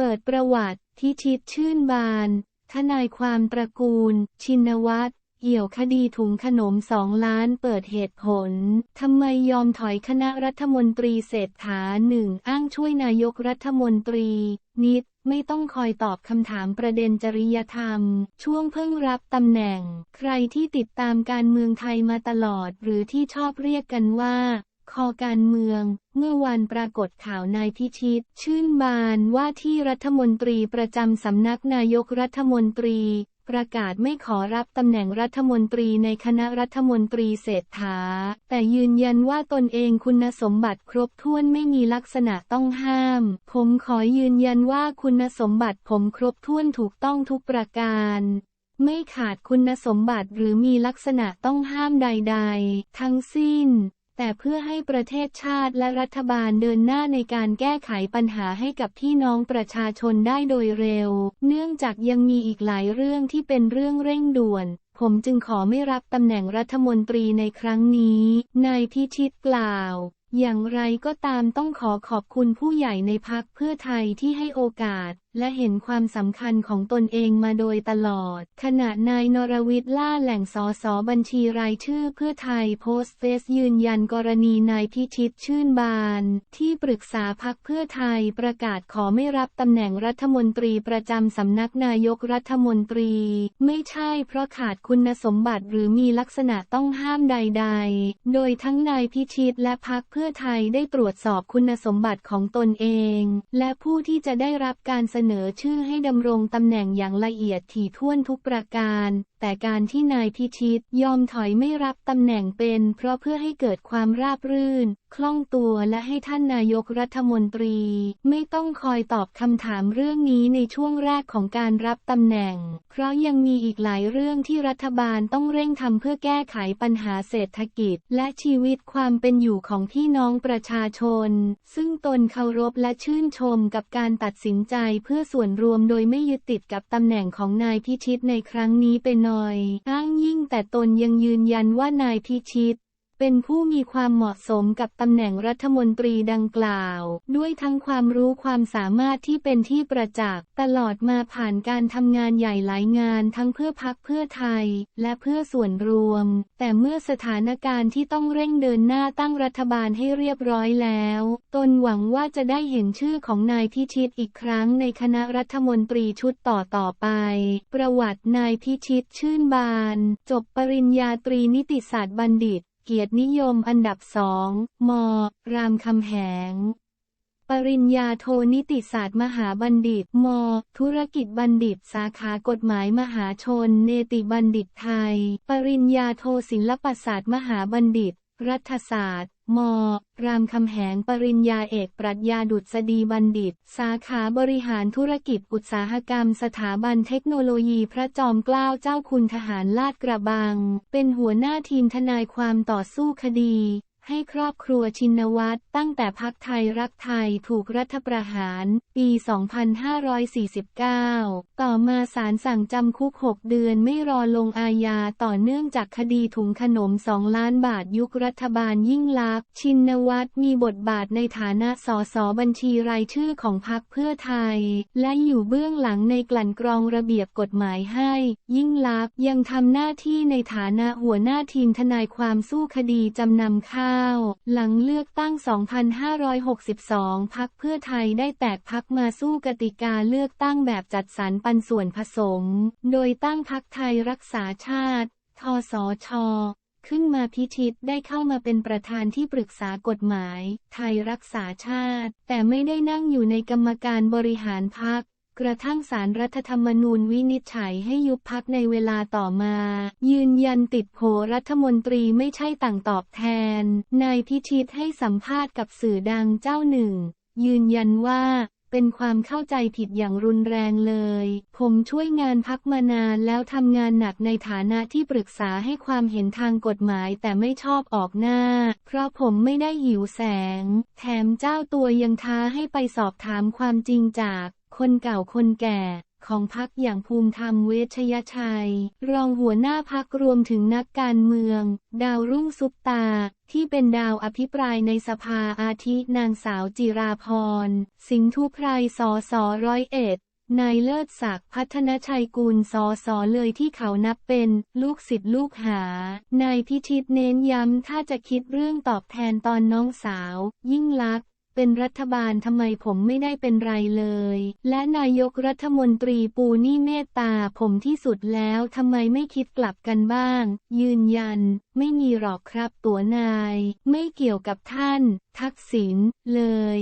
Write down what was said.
เปิดประวัติทิชิตชื่นบาน ทนายความตระกูล ชินวัตรเอี่ยวคดีถุงขนมสองล้านเปิดเหตุผล ทำไมยอมถอยคณะรัฐมนตรีเศรษฐาหนึ่งอ้างช่วยนายกรัฐมนตรี นิดไม่ต้องคอยตอบคำถามประเด็นจริยธรรม ช่วงเพิ่งรับตำแหน่ง ใครที่ติดตามการเมืองไทยมาตลอดหรือที่ชอบเรียกกันว่า คอการเมือง เมื่อวันปรากฏข่าวนายพิชิต ชื่นบานว่าที่รัฐมนตรีประจำสำนักนายกรัฐมนตรี ประกาศไม่ขอรับตำแหน่งรัฐมนตรีในคณะรัฐมนตรีเศรษฐา แต่ยืนยันว่าตนเองคุณสมบัติครบถ้วนไม่มีลักษณะต้องห้าม ผมขอยืนยันว่าคุณสมบัติผมครบถ้วนถูกต้องทุกประการไม่ขาดคุณสมบัติหรือมีลักษณะต้องห้ามใด ๆ ทั้งสิ้น แต่เพื่อให้ประเทศชาติและรัฐบาลเดินหน้าในการแก้ไขปัญหาให้กับพี่น้องประชาชนได้โดยเร็ว เนื่องจากยังมีอีกหลายเรื่องที่เป็นเรื่องเร่งด่วน ผมจึงขอไม่รับตำแหน่งรัฐมนตรีในครั้งนี้ นายพิชิตกล่าว อย่างไรก็ตามต้องขอขอบคุณผู้ใหญ่ในพักเพื่อไทยที่ให้โอกาส และเห็นความสำคัญของตนเองมาโดยตลอด ขณะนายนรวิทย์ล่าแหล่งสอสอบัญชีรายชื่อเพื่อไทยโพสต์เฟซยืนยันกรณีนายพิชิตชื่นบาน ที่ปรึกษาพักเพื่อไทยประกาศขอไม่รับตำแหน่งรัฐมนตรีประจำสำนักนายกรัฐมนตรี ไม่ใช่เพราะขาดคุณสมบัติหรือมีลักษณะต้องห้ามใด ๆ โดยทั้งนายพิชิตและพักเพื่อไทยได้ตรวจสอบคุณสมบัติของตนเอง และผู้ที่จะได้รับการเสนอนอชื่อให้ดำรงตำแหน่งอย่างละเอียดถี่ถ้วนทุกประการ แต่การที่นายพิชิตยอมถอยไม่รับตำแหน่งเป็น เพราะเพื่อให้เกิดความราบรื่นคล่องตัวและให้ท่านนายกรัฐมนตรี ไม่ต้องคอยตอบคำถามเรื่องนี้ในช่วงแรกของการรับตำแหน่ง เพราะยังมีอีกหลายเรื่องที่รัฐบาลต้องเร่งทำเพื่อแก้ไขปัญหาเศรษฐกิจ และชีวิตความเป็นอยู่ของพี่น้องประชาชน ซึ่งตนเคารพและชื่นชมกับการตัดสินใจเพื่อส่วนรวมโดยไม่ยึดติดกับตำแหน่งของนายพิชิตในครั้งนี้ไปหน่อย อ้างยิ่งแต่ตนยังยืนยันว่านายพิชิต เป็นผู้มีความเหมาะสมกับตำแหน่งรัฐมนตรีดังกล่าว ด้วยทั้งความรู้ความสามารถที่เป็นที่ประจักษ์ตลอดมาผ่านการทำงานใหญ่หลายงานทั้งเพื่อพักเพื่อไทย และเพื่อส่วนรวม แต่เมื่อสถานการณ์ที่ต้องเร่งเดินหน้าตั้งรัฐบาลให้เรียบร้อยแล้ว ตนหวังว่าจะได้เห็นชื่อของนายพิชิตอีกครั้งในคณะรัฐมนตรีชุดต่อต่อไป ประวัตินายพิชิตชื่นบาน จบปริญญาตรีนิติศาสตร์บัณฑิต เกียรตินิยมอันดับสองม รามคำแหง ปริญญาโทนิติศาสตร์มหาบัณฑิต ม ธุรกิจบัณฑิต สาขากฎหมายมหาชน เนติบัณฑิตไทย ปริญญาโทศิลปศาสตร์มหาบัณฑิต รัฐศาสตร์ ม รามคำแหง ปริญญาเอกปรัชญาดุษฎีบัณฑิต สาขาบริหารธุรกิจอุตสาหกรรมสถาบันเทคโนโลยีพระจอมเกล้าเจ้าคุณทหารลาดกระบัง เป็นหัวหน้าทีมทนายความต่อสู้คดี ให้ครอบครัวชินวัตรตั้งแต่พักไทยรักไทยถูกรัฐประหาร ปี 2549 ต่อมาศาลสั่งจำคุก 6 เดือนไม่รอลงอาญาต่อเนื่องจากคดีถุงขนม 2 ล้านบาทยุครัฐบาลยิ่งลักษณ์ชินวัตรมีบทบาทในฐานะสสบัญชีรายชื่อของพรรคเพื่อไทย และอยู่เบื้องหลังในกลั่นกรองระเบียบกฎหมายให้ ยิ่งลักษณ์ยังทำหน้าที่ในฐานะหัวหน้าทีมทนายความสู้คดีจำนำข้าวหลังเลือกตั้ง 2562 พักเพื่อไทยได้แตกพักมาสู้กติกาเลือกตั้งแบบจัดสรรปันส่วนผสม โดยตั้งพักไทยรักษาชาติ ทสช ขึ้นมาพิชิตได้เข้ามาเป็นประธานที่ปรึกษากฎหมาย ไทยรักษาชาติ แต่ไม่ได้นั่งอยู่ในกรรมการบริหารพัก กระทั่งสารรัฐธรรมนูญวินิจฉัยให้ยุบพักในเวลาต่อมา ยืนยันติดโผรัฐมนตรีไม่ใช่ต่างตอบแทน นายพิชิตให้สัมภาษณ์กับสื่อดังเจ้าหนึ่ง ยืนยันว่าเป็นความเข้าใจผิดอย่างรุนแรงเลย ผมช่วยงานพักมานานแล้วทำงานหนักในฐานะที่ปรึกษาให้ความเห็นทางกฎหมายแต่ไม่ชอบออกหน้า เพราะผมไม่ได้หิวแสง แถมเจ้าตัวยังท้าให้ไปสอบถามความจริงจาก คนเก่าคนแก่ของพักอย่างภูมิธรรมเวชยชัย รองหัวหน้าพักรวมถึงนักการเมือง ดาวรุ่งซุปตา ที่เป็นดาวอภิปรายในสภาอาทินางสาวจิราพร สิงห์ทุไพรสอสอร้อยเอ็ดนายเลิศศักดิ์พัฒนชัยกุลสอสอเลยที่เขานับเป็นลูกศิษย์ลูกหา นายพิชิตเน้นย้ำถ้าจะคิดเรื่องตอบแทนตอนน้องสาว ยิ่งลักษ เป็นรัฐบาลทำไมผมไม่ได้เป็นไรเลย และนายกรัฐมนตรีปูนี่เมตตาผมที่สุดแล้วทำไมไม่คิดกลับกันบ้าง ยืนยัน ไม่มีหรอกครับตัวนาย ไม่เกี่ยวกับท่าน ทักษิณเลย